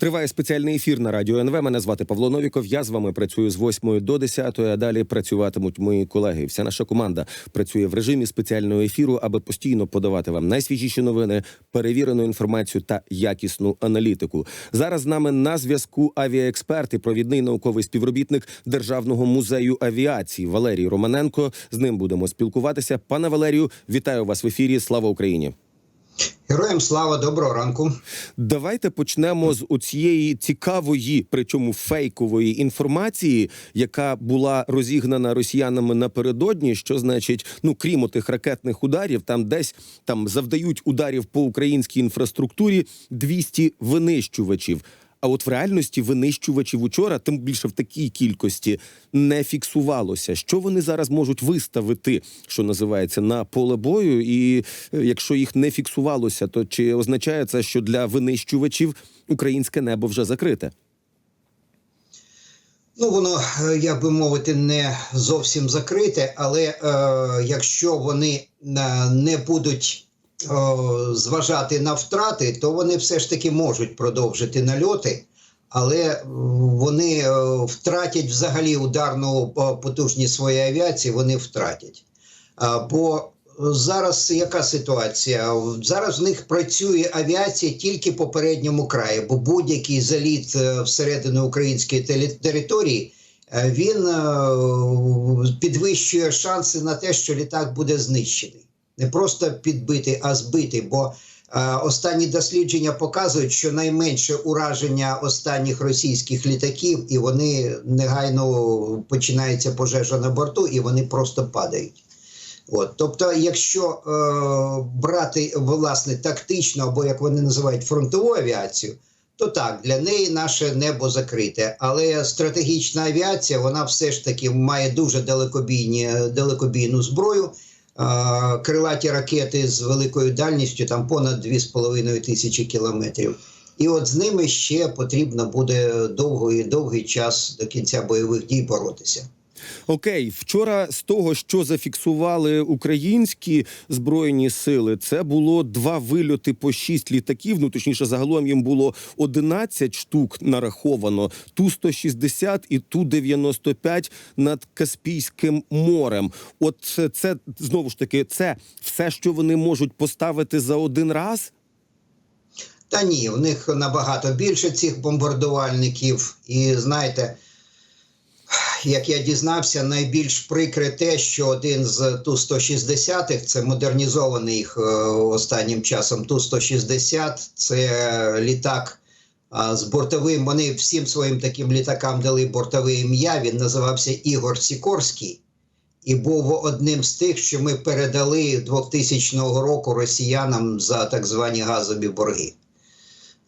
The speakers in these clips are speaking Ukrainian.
Триває спеціальний ефір на радіо НВ. Мене звати Павло Новіков. Я з вами працюю з 8 до 10, а далі працюватимуть мої колеги. Вся наша команда працює в режимі спеціального ефіру, аби постійно подавати вам найсвіжіші новини, перевірену інформацію та якісну аналітику. Зараз з нами на зв'язку авіаексперт і провідний науковий співробітник Державного музею авіації Валерій Романенко. З ним будемо спілкуватися. Пане Валерію, вітаю вас в ефірі. Слава Україні! Героям слава, доброго ранку. Давайте почнемо з оцієї цікавої, причому фейкової інформації, яка була розігнана росіянами напередодні. Що значить, ну крім тих ракетних ударів, там десь там завдають ударів по українській інфраструктурі 200 винищувачів. А от в реальності винищувачів учора, тим більше в такій кількості, не фіксувалося. Що вони зараз можуть виставити, що називається, на поле бою? І е, якщо їх не фіксувалося, то чи означає це, що для винищувачів українське небо вже закрите? Ну, воно, е, як би мовити, не зовсім закрите, але е, якщо вони е, не будуть зважати на втрати, то вони все ж таки можуть продовжити нальоти, але е, вони е, втратять взагалі ударну потужність своєї авіації, вони втратять. Бо зараз яка ситуація? Зараз в них працює авіація тільки по передньому краї, бо будь-який заліт е, всередину української території він підвищує шанси на те, що літак буде знищений. Не просто підбитий, а збитий. Бо е, останні дослідження показують, що найменше ураження останніх російських літаків, і вони негайно починається пожежа на борту, і вони просто падають. От, тобто, якщо е, брати власне тактично, або як вони називають фронтову авіацію, то так для неї наше небо закрите. Але стратегічна авіація вона все ж таки має дуже далекобійні, далекобійну зброю. Крилаті ракети з великою дальністю, там понад 2,5 тисячі кілометрів. І от з ними ще потрібно буде довгий, довгий час до кінця бойових дій боротися. Окей, вчора з того, що зафіксували українські збройні сили, це було два вильоти по шість літаків. Ну точніше, загалом їм було 11 штук нараховано. Ту 160 і ту 95 над Каспійським морем. От це, знову ж таки, це все, що вони можуть поставити за один раз. Та ні, в них набагато більше цих бомбардувальників. І знаєте, як я дізнався, найбільш прикре те, що один з ту 160 х це модернізований їх е, останнім часом. Ту 160 це літак з бортовим. Вони всім своїм таким літакам дали бортове ім'я. Він називався Ігор Сікорський. І був одним з тих, що ми передали 2000 року росіянам за так звані газові борги.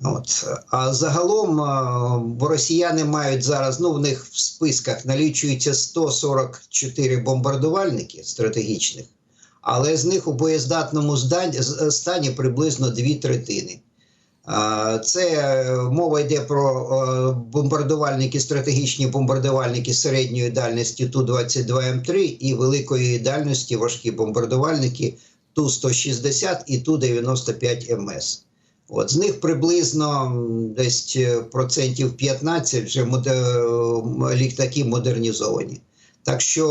От. А загалом росіяни мають зараз, ну в них в списках налічується 144 бомбардувальники стратегічних, але з них у боєздатному з- стані приблизно дві третини. Це е, мова йде про е, бомбардувальники, стратегічні бомбардувальники середньої дальності Ту-22М3 і великої дальності важкі бомбардувальники Ту-160 і Ту-95МС. От з них приблизно десь е, процентів 15 вже літаки модернізовані. Так що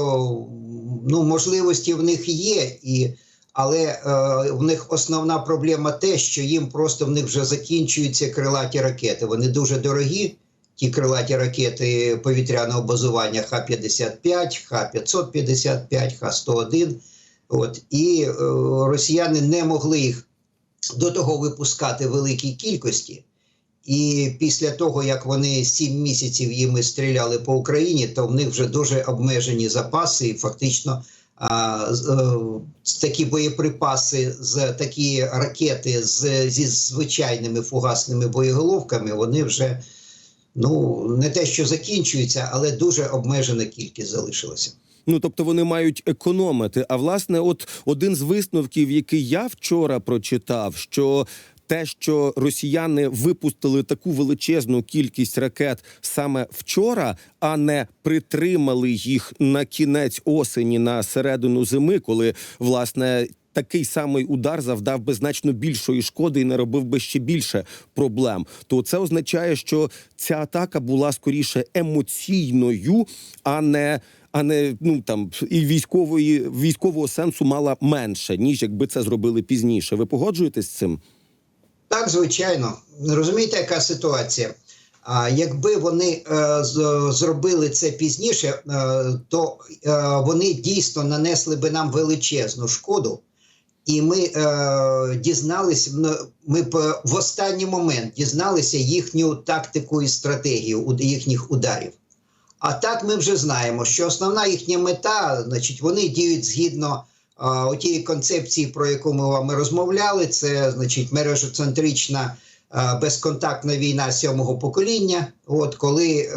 ну, можливості в них є, і, але е, в них основна проблема те, що їм просто в них вже закінчуються крилаті ракети. Вони дуже дорогі. Ті крилаті ракети повітряного базування Х-55, Х-555, Х-101. От, і е, росіяни не могли їх до того випускати великій кількості. І після того, як вони сім місяців їми стріляли по Україні, то в них вже дуже обмежені запаси, і фактично а, е, такі боєприпаси, з такі ракети з, зі звичайними фугасними боєголовками, вони вже ну не те, що закінчуються, але дуже обмежена кількість залишилася. Ну тобто вони мають економити. А власне, от один з висновків, який я вчора прочитав, що те, що росіяни випустили таку величезну кількість ракет саме вчора, а не притримали їх на кінець осені на середину зими, коли власне такий самий удар завдав би значно більшої шкоди і не робив би ще більше проблем. То це означає, що ця атака була скоріше емоційною, а не. А не ну там і військової військового сенсу мала менше, ніж якби це зробили пізніше. Ви погоджуєтесь з цим? Так, звичайно. Розумієте, яка ситуація? А якби вони е, зробили це пізніше, е, то е, вони дійсно нанесли би нам величезну шкоду, і ми е, дізналися, ми б в останній момент дізналися їхню тактику і стратегію їхніх ударів. А так ми вже знаємо, що основна їхня мета, значить, вони діють згідно а, тієї концепції, про яку ми вами розмовляли. Це значить мережоцентрична а, безконтактна війна сьомого покоління. От коли е,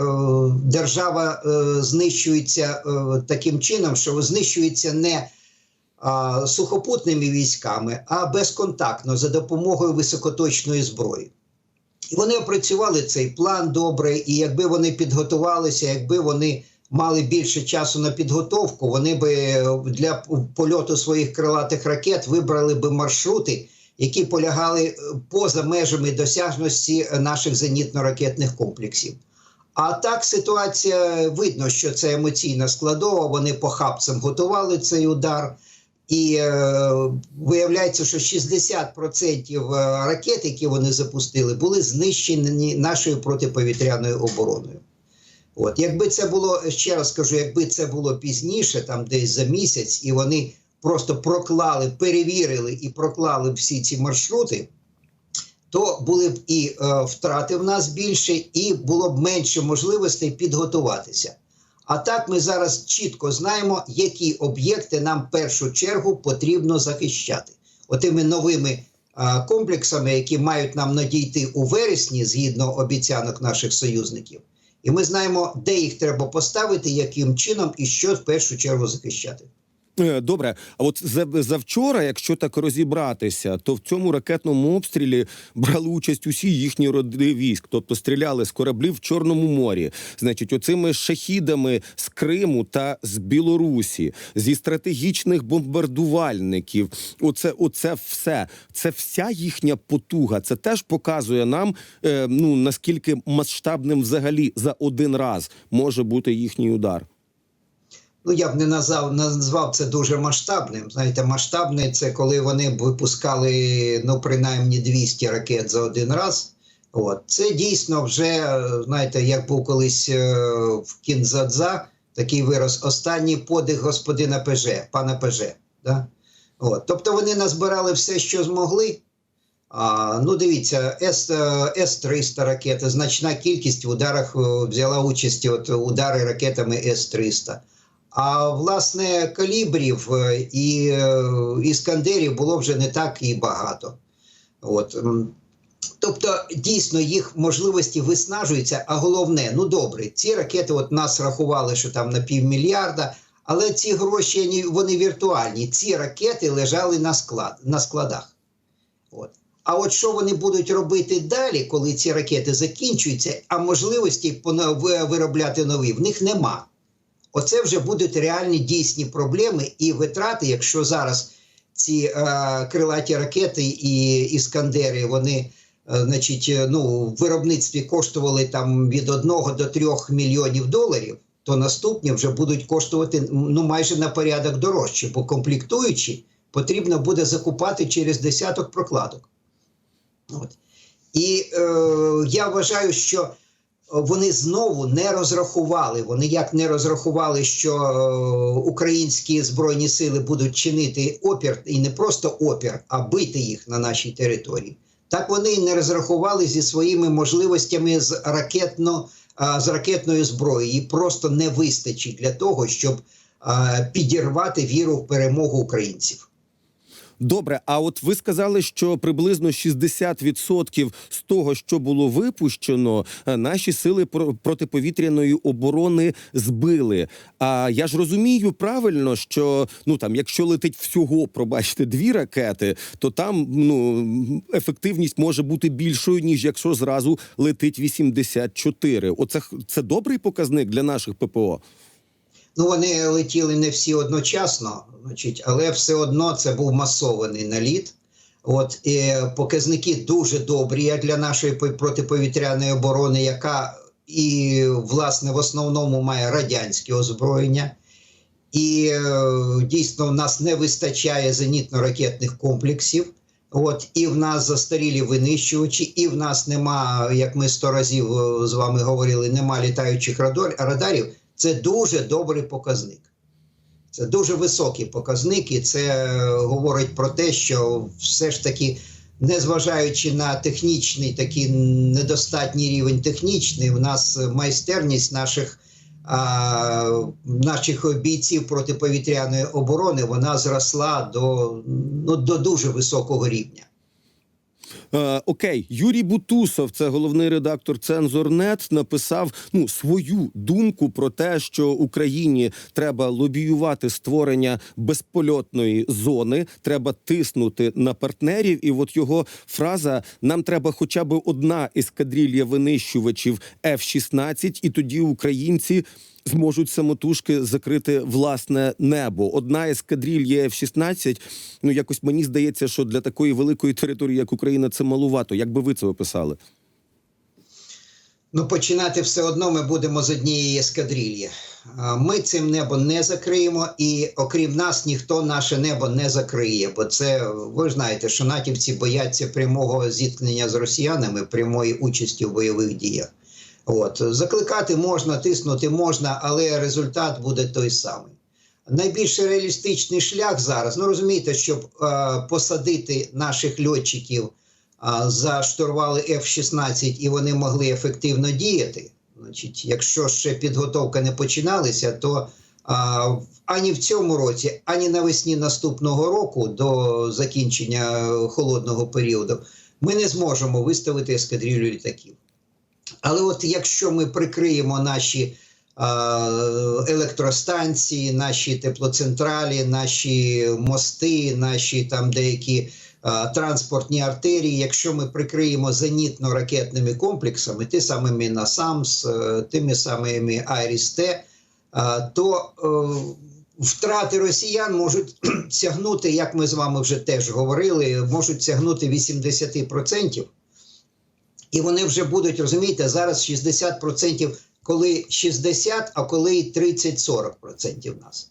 держава е, знищується е, таким чином, що знищується не а, сухопутними військами, а безконтактно за допомогою високоточної зброї. Вони опрацювали цей план добре, і якби вони підготувалися, якби вони мали більше часу на підготовку, вони би е, для польоту своїх крилатих ракет вибрали би маршрути, які полягали е, поза межами досяжності е, наших зенітно-ракетних комплексів. А так ситуація видно, що це емоційна складова. Вони похапцем готували цей удар. І е, виявляється, що 60% ракет, які вони запустили, були знищені нашою протиповітряною обороною. От, якби це було ще раз кажу, якби це було пізніше, там десь за місяць, і вони просто проклали, перевірили і проклали всі ці маршрути, то були б і е, втрати в нас більше, і було б менше можливостей підготуватися. А так ми зараз чітко знаємо, які об'єкти нам в першу чергу потрібно захищати. Отими новими а, комплексами, які мають нам надійти у вересні, згідно обіцянок наших союзників. І ми знаємо, де їх треба поставити, яким чином і що в першу чергу захищати. Е, Добре, а от за- завчора, якщо так розібратися, то в цьому ракетному обстрілі брали участь усі їхні роди військ, тобто стріляли з кораблів в Чорному морі, значить, оцими шахідами з Криму та з Білорусі, зі стратегічних бомбардувальників. Оце, оце все. Це вся їхня потуга. Це теж показує нам, е, ну наскільки масштабним взагалі за один раз може бути їхній удар. Ну, я б не назвав, назвав це дуже масштабним. Знаєте, масштабне це коли вони б випускали ну, принаймні 200 ракет за один раз. От. Це дійсно вже, знаєте, як був колись е, в Кінзадза, такий вираз останній подих господина ПЖ, пана ПЖ. Да? От. Тобто вони назбирали все, що змогли. А, ну, дивіться, С, е, С-300 ракети, значна кількість в ударах е, взяла участь от, удари ракетами С-300. А власне калібрів е, і е, іскандерів було вже не так і багато. От. Тобто, дійсно, їх можливості виснажуються. А головне, ну добре, ці ракети от нас рахували, що там на півмільярда, але ці гроші вони- віртуальні. Ці ракети лежали на, склад, на складах. От. А от що вони будуть робити далі, коли ці ракети закінчуються, а можливості виробляти нові в них нема. Оце вже будуть реальні дійсні проблеми і витрати, якщо зараз ці е, крилаті ракети і іскандери, вони, е, значить, е, ну, в виробництві коштували там від 1 до 3 мільйонів доларів, то наступні вже будуть коштувати ну, майже на порядок дорожче, бо комплектуючі потрібно буде закупати через десяток прокладок. От. І е, я вважаю, що вони знову не розрахували. Вони як не розрахували, що е, українські збройні сили будуть чинити опір, і не просто опір, а бити їх на нашій території. Так вони і не розрахували зі своїми можливостями з ракетно, з ракетною зброєю. Її просто не вистачить для того, щоб підірвати віру в перемогу українців. Добре, а от ви сказали, що приблизно 60% з того, що було випущено, е, наші сили про- протиповітряної оборони збили. А я ж розумію правильно, що ну там, якщо летить всього, пробачте, дві ракети, то там ну ефективність може бути більшою ніж якщо зразу летить 84. Оце це добрий показник для наших ППО. Ну, вони летіли не всі одночасно, значить, але все одно це був масований наліт. От і показники дуже добрі як для нашої протиповітряної оборони, яка і власне в основному має радянське озброєння. І е, дійсно в нас не вистачає зенітно-ракетних комплексів. От і в нас застарілі винищувачі, і в нас нема, як ми сто разів е, з вами говорили, нема літаючих радарів. Це дуже добрий показник. Це дуже високий показник, і це е, говорить про те, що все ж таки, незважаючи на технічний такий недостатній рівень технічний, у нас майстерність наших, а, наших бійців протиповітряної оборони вона зросла до, ну, до дуже високого рівня. Е, окей, Юрій Бутусов, це головний редактор Цензорнет, написав ну свою думку про те, що Україні треба лобіювати створення безпольотної зони, треба тиснути на партнерів. І от його фраза: нам треба хоча б одна ескадрилья винищувачів F-16, і тоді українці. Зможуть самотужки закрити власне небо. Одна ескадрилья F-16, Ну якось мені здається, що для такої великої території, як Україна, це малувато. Як би ви це описали? Ну, починати все одно ми будемо з однієї ескадрильї. Ми цим небо не закриємо, і окрім нас, ніхто наше небо не закриє. Бо це ви ж знаєте, що натівці бояться прямого зіткнення з росіянами, прямої участі в бойових діях. От закликати можна, тиснути можна, але результат буде той самий. Найбільш реалістичний шлях зараз, ну розумієте, щоб е, посадити наших льотчиків а, за штурвали F-16 і вони могли ефективно діяти. Значить, якщо ще підготовка не починалася, то в- ані в цьому році, ані навесні наступного року, до закінчення е, холодного періоду, ми не зможемо виставити ескадрилю літаків. Але от якщо ми прикриємо наші електростанції, наші теплоцентралі, наші мости, наші там деякі транспортні артерії, якщо ми прикриємо зенітно-ракетними комплексами, ті самими НАСАМС, е, тими самими Айріс-Т, то е, втрати росіян можуть сягнути, як ми з вами вже теж говорили, можуть сягнути 80%. І вони вже будуть розумієте, зараз 60%, коли 60, а коли й 30-40% нас.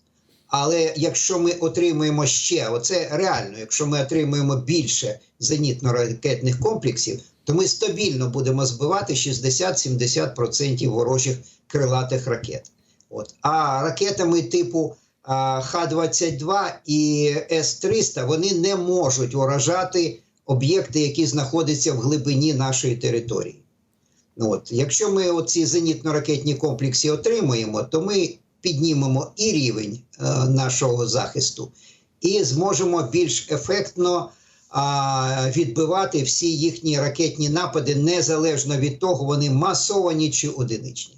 Але якщо ми отримуємо ще, оце реально, якщо ми отримуємо більше зенітно-ракетних комплексів, то ми стабільно будемо збивати 60-70% ворожих крилатих ракет. От. А ракетами типу Х-22 і С-300 вони не можуть уражати об'єкти, які знаходяться в глибині нашої території. Ну, от, якщо ми оці зенітно-ракетні комплекси отримуємо, то ми піднімемо і рівень е, нашого захисту, і зможемо більш ефектно а, відбивати всі їхні ракетні напади, незалежно від того, вони масовані чи одиничні.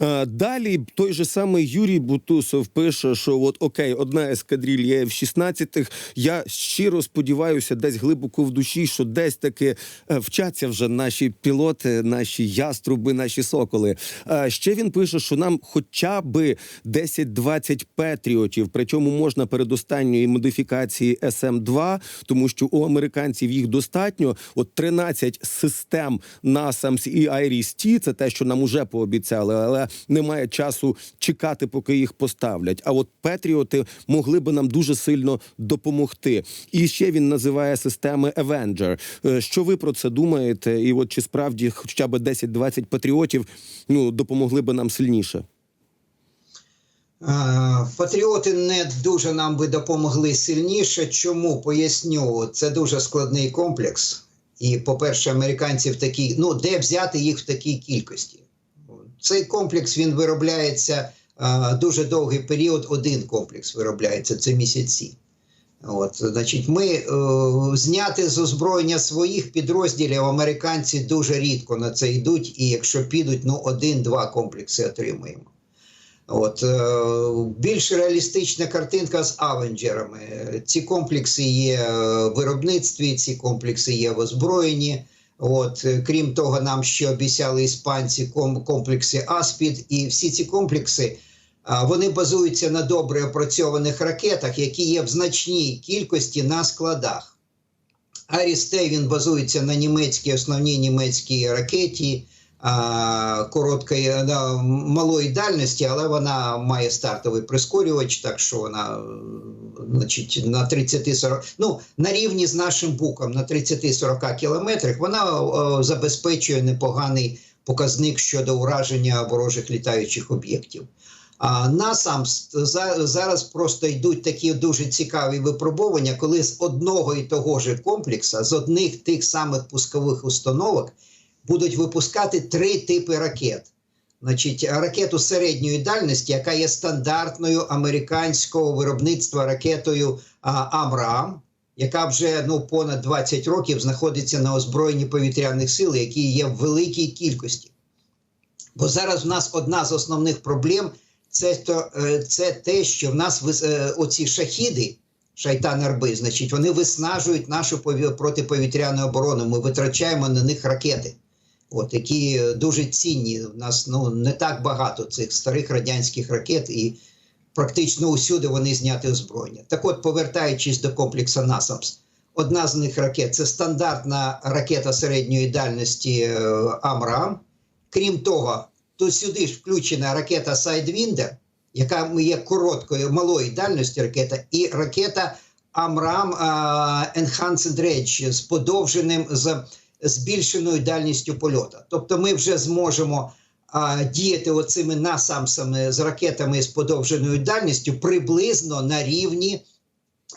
Е, Далі той же самий Юрій Бутусов пише, що от окей, одна ескадрилья F-16. Я щиро сподіваюся, десь глибоко в душі, що десь таки е, вчаться вже наші пілоти, наші яструби, наші соколи. Е, Ще він пише, що нам хоча би 10-20 петріотів, причому можна передостанньої модифікації СМ-2, тому що у американців їх достатньо. От 13 систем NASAMS і IRIS-T, це те, що нам уже пообіцяли, але немає часу чекати, поки їх поставлять. А от Петріоти могли би нам дуже сильно допомогти. І ще він називає системи Avenger. Е, Що ви про це думаєте? І от чи справді хоча б 10-20 патріотів ну допомогли би нам сильніше? Е, Патріоти не дуже нам би допомогли сильніше. Чому поясню? Це дуже складний комплекс. І, по-перше, американців такі, ну де взяти їх в такій кількості? Цей комплекс він виробляється е, дуже довгий період. Один комплекс виробляється це місяці. От, значить, ми е, зняти з озброєння своїх підрозділів американці дуже рідко на це йдуть, і якщо підуть, ну один-два комплекси отримуємо. От е, більш реалістична картинка з авенджерами. Ці комплекси є в виробництві, ці комплекси є в озброєнні. От, е, крім того, нам ще обіцяли іспанці комплекси Аспід, і всі ці комплекси Вони базуються на добре опрацьованих ракетах, які є в значній кількості на складах. Арістей він базується на німецькій основній німецькій ракеті короткої малої дальності, але вона має стартовий прискорювач, так що вона значить, на 30-40, ну на рівні з нашим буком на 30-40 кілометрах вона е, забезпечує непоганий показник щодо ураження ворожих літаючих об'єктів. А насам за- зараз просто йдуть такі дуже цікаві випробування, коли з одного і того ж комплексу, з одних тих самих пускових установок будуть випускати три типи ракет. Значить, ракету середньої дальності, яка є стандартною американського виробництва ракетою Амрам, яка вже ну понад 20 років знаходиться на озброєнні повітряних сил, які є в великій кількості. Бо зараз в нас одна з основних проблем це, то, е, це те, що в нас е, оці шахіди, шайтан арби, значить, вони виснажують нашу протиповітряну оборону. Ми витрачаємо на них ракети, от, які е, дуже цінні. У нас ну, не так багато цих старих радянських ракет, і практично усюди вони зняти озброєння. Так от, повертаючись до комплексу NASAMS, одна з них ракет це стандартна ракета середньої дальності е, Амрам. Крім того, тут сюди ж включена ракета Sidewinder, яка є короткою, малої дальності ракета, і ракета Амрам Enhanced Range з подовженим з збільшеною дальністю польоту. Тобто ми вже зможемо а, діяти оцими насамсами з ракетами з подовженою дальністю приблизно на рівні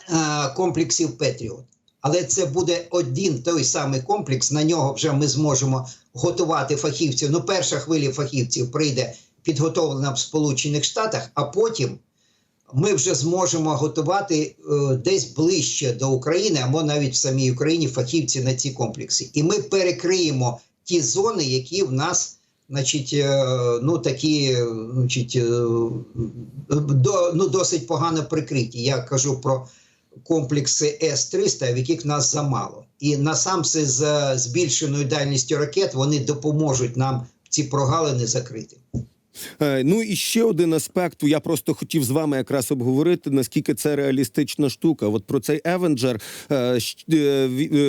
а, комплексів Петріот. Але це буде один той самий комплекс. На нього вже ми зможемо готувати фахівців. Ну, перша хвиля фахівців прийде підготовлена в Сполучених Штатах, а потім ми вже зможемо готувати е, десь ближче до України, або навіть в самій Україні фахівці на ці комплекси. І ми перекриємо ті зони, які в нас. Значить, е, ну такі, значить, е, до, ну, досить погано прикриті. Я кажу про комплекси С-300, в яких нас замало. І насамси з збільшеною дальністю ракет вони допоможуть нам ці прогалини закрити. Е, Ну і ще один аспект. Я просто хотів з вами якраз обговорити, наскільки це реалістична штука. От про цей Евенджер е,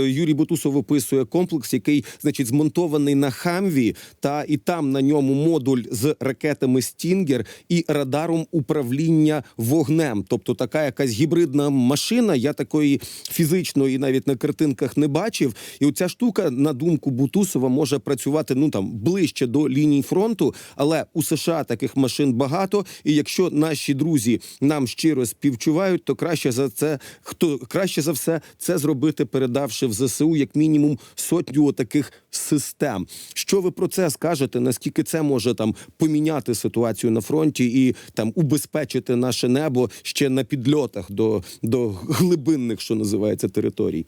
Юрій Бутусов описує комплекс, який, значить, змонтований на хамві, та і там на ньому модуль з ракетами Стінгер і радаром управління вогнем. Тобто така якась гібридна машина. Я такої фізичної навіть на картинках не бачив. І оця штука, на думку Бутусова, може працювати ну там ближче до ліній фронту, але у США таких машин багато. І якщо наші друзі нам щиро співчувають, то краще за це хто краще за все це зробити, передавши в ЗСУ як мінімум сотню таких систем. Що ви про це скажете? Наскільки це може там поміняти ситуацію на фронті і там убезпечити наше небо ще на підльотах до, до глибинних, що називається, територій?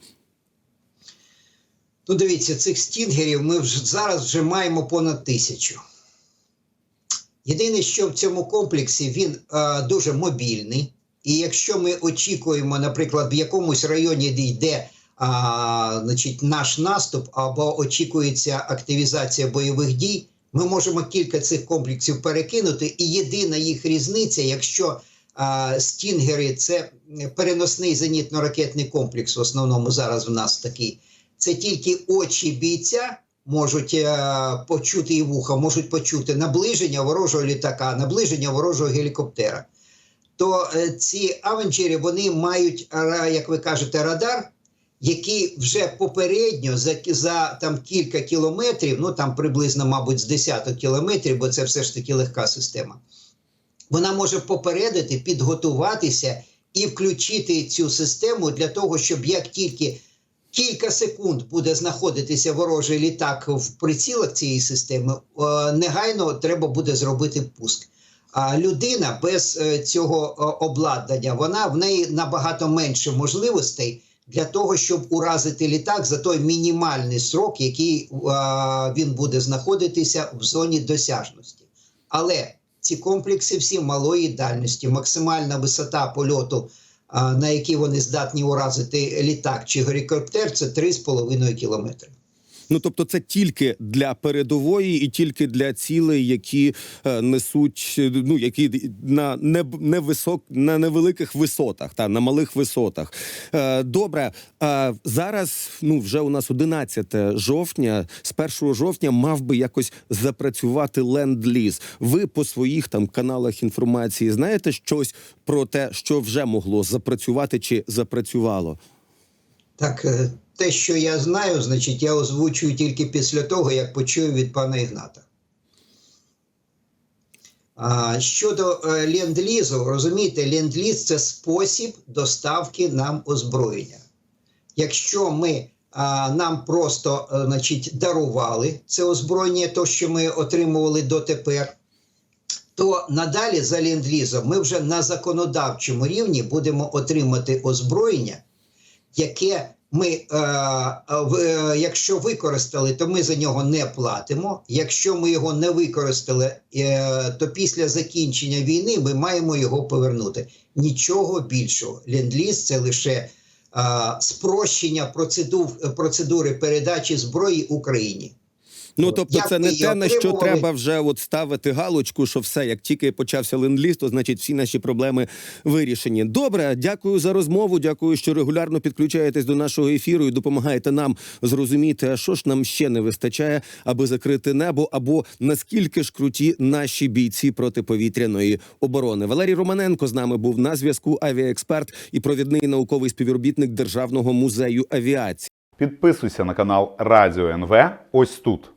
Ну, дивіться, цих стінгерів ми вже зараз вже маємо понад тисячу. Єдине, що в цьому комплексі він е, дуже мобільний. І якщо ми очікуємо, наприклад, в якомусь районі де йде а, значить, наш наступ або очікується активізація бойових дій, ми можемо кілька цих комплексів перекинути. І єдина їх різниця, якщо а, стінгери це переносний зенітно-ракетний комплекс, в основному зараз в нас такий, це тільки очі бійця можуть е, почути і вуха, можуть почути наближення ворожого літака, наближення ворожого гелікоптера. То е, ці авенджери вони мають, як ви кажете, радар, який вже попередньо за, за там кілька кілометрів, ну там приблизно, мабуть, з десяток кілометрів, бо це все ж таки легка система. Вона може попередити, підготуватися і включити цю систему для того, щоб як тільки кілька секунд буде знаходитися ворожий літак в прицілах цієї системи, е, негайно треба буде зробити пуск. А людина без е, цього е, обладнання, вона в неї набагато менше можливостей для того, щоб уразити літак за той мінімальний срок, який він буде знаходитися в зоні досяжності. Але ці комплекси всі малої дальності, максимальна висота польоту, на які вони здатні уразити літак чи гелікоптер, це 3,5 кілометри. Ну тобто, це тільки для передової і тільки для цілей, які е, несуть ну які на не, невисок, на невеликих висотах, та на малих висотах. Е, добре, е, зараз ну вже у нас 11 жовтня. З 1 жовтня мав би якось запрацювати ленд-ліз. Ви по своїх там каналах інформації знаєте щось про те, що вже могло запрацювати чи запрацювало? Так, те, що я знаю, значить, я озвучую тільки після того, як почую від пана Ігната. Щодо е, ленд-лізу, розумієте, ленд-ліз це спосіб доставки нам озброєння. Якщо ми а, нам просто е, значить, дарували це озброєння, то що ми отримували дотепер, то надалі за ленд-лізом ми вже на законодавчому рівні будемо отримати озброєння, яке ми, е, в- е, якщо використали, то ми за нього не платимо. Якщо ми його не використали, е, то після закінчення війни ми маємо його повернути. Нічого більшого. Ленд-ліз – це лише е, спрощення процедур, процедури передачі зброї Україні. Ну тобто, як це не те, на що треба вже от ставити галочку, що все, як тільки почався ленд-ліз, то значить всі наші проблеми вирішені. Добре, дякую за розмову. Дякую, що регулярно підключаєтесь до нашого ефіру і допомагаєте нам зрозуміти, а що ж нам ще не вистачає, аби закрити небо, або наскільки ж круті наші бійці протиповітряної оборони. Валерій Романенко з нами був на зв'язку. Авіаексперт і провідний науковий співробітник Державного музею авіації. Підписуйся на канал Радіо НВ ось тут.